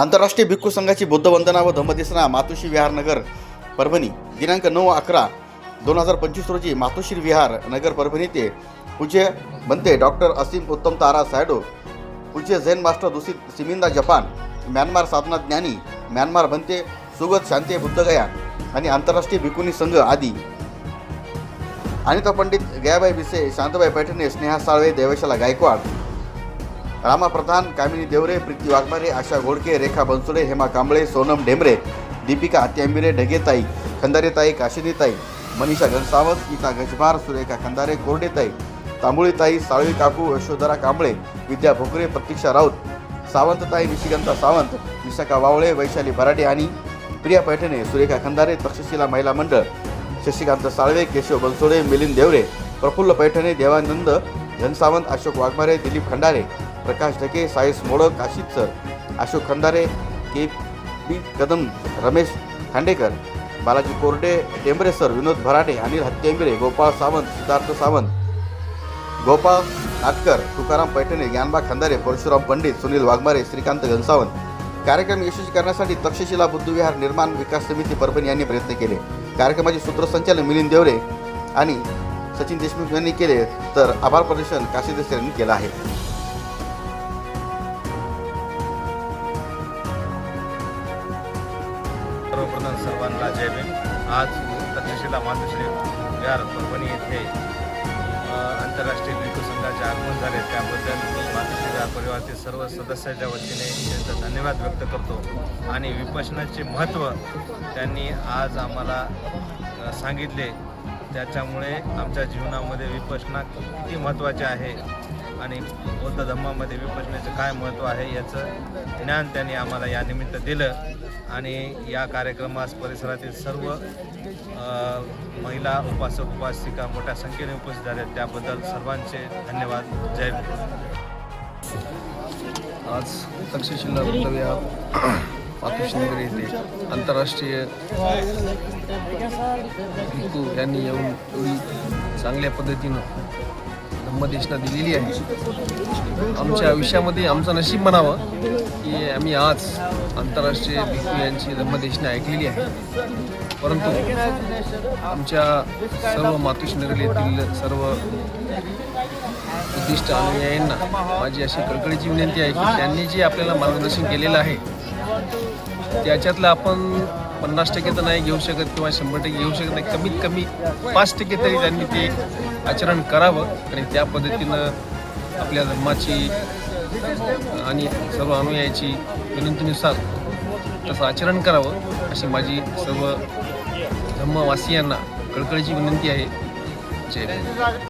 आंतरराष्ट्रीय भिक्खू संघाची बुद्ध वंदना व धम्मदेसना मातोश्री विहार नगर परभणी. दिनांक नऊ अकरा दोन हजार पंचवीस रोजी मातोश्री विहार नगर परभणी ते पूज्य बनते डॉक्टर असीम उत्तम तारा सायडो पूज्य झेन मास्टर दुसित सिमिंदा जपान म्यानमार साधना ज्ञानी म्यानमार बनते सुगत शांती बुद्धगया आणि आंतरराष्ट्रीय भिकुनी संघ आदी. अनिता पंडित गयाबाई बिसे शांताबाई पैठणे स्नेहा साळवे देवेशाला गायकवाड. रामा प्रधान कामिनी देवरे प्रीती वाघमारे आशा घोडके रेखा बनसुडे हेमा कांबळे सोनम ढेमरे दीपिका आत्यांबिरे ढगेताई खंदारेताई काशिनीताई मनीषा घनसावत गीता गजभार सुरेखा खंदारे कोरडेताई तांबुळीताई साळवी काकू यशोधरा कांबळे विद्या भोकरे प्रतीक्षा राऊत सावंतताई निशिगंता सावंत विशाखा वावळे वैशाली भराडे आणि प्रिया पैठणे सुरेखा खंदारे तक्षशिला महिला मंडळ Shashikant Salve Keshav Bansode Milind Deore Praful Paithane Devanand घनसावंत Ashok Waghmare Dilip Khandare Prakash Dhake Sais Modak Kashit sir Ashok Khandare K P Kadam Ramesh Khandekar Balaji Korde Tembare sir Vinod Bharate Anil Hattembare Gopal Sawant Siddharth Sawant Gopal Natkar Tukaram Paithane Dnyanba Khandare Parshuram Pandit Sunil Waghmare Shrikant Ghansawant. कार्यक्रम यशस्वी करण्यासाठी तक्षशिला बुद्धविहार निर्माण विकास समिती परभणी यांनी प्रयत्न केले. कार्यक्रमाचे सूत्रसंचालन मिलिंद देवरे आणि सचिन देशमुख यांनी केले तर आभार प्रदर्शन काशीदेस यांनी केलं आहे. सर्वप्रथम सर्वांना जय भीम. आज तक्षशिला मातोश्री विहार परभणी येथे आंतरराष्ट्रीय भिक्खू संघाचे आगमन झाले. त्याबद्दल मी मातोश्री विहार परिवारातील सर्व सदस्याच्या वतीने त्यांचा धन्यवाद व्यक्त करतो. आणि विपशनाचे महत्त्व त्यांनी आज आम्हाला सांगितले. त्याच्यामुळे आमच्या जीवनामध्ये विपशना किती महत्त्वाचे आहे आणि बौद्ध धर्मामध्ये विपशनाचं काय महत्त्व आहे याचं ज्ञान त्यांनी आम्हाला या निमित्त दिलं. आणि या कार्यक्रमास परिसरातील सर्व महिला उपासक उपासिका मोठ्या संख्येने उपस्थित झाल्या त्याबद्दल सर्वांचे धन्यवाद. जय आज तक्षशिला बुद्धविहार मातोश्रीनगर येथे आंतरराष्ट्रीय भिक्खू यांनी येऊन एवढी चांगल्या पद्धतीनं धम्मदेशना दिलेली आहे. आमच्या आयुष्यामध्ये आमचं नशीब म्हणावं की आम्ही आज आंतरराष्ट्रीय भिक्खू यांची धम्मदेशना ऐकलेली आहे. परंतु आमच्या सर्व मातोश्रीनगर येथील सर्व उद्दिष्ट अनुयायांना माझी अशी कळकळीची विनंती आहे की त्यांनी जे आपल्याला मार्गदर्शन केलेलं आहे त्याच्यातलं आपण पन्नास टक्के तर नाही घेऊ शकत किंवा शंभर टक्के घेऊ शकत नाही. कमीत कमी पाच टक्के तरी त्यांनी ते आचरण करावं. आणि त्या पद्धतीनं आपल्या धर्माची आणि सर्व अनुयायाची विनंतीनुसार तसं आचरण करावं अशी माझी सर्व धम्मवासियांना कळकळीची विनंती आहे. जय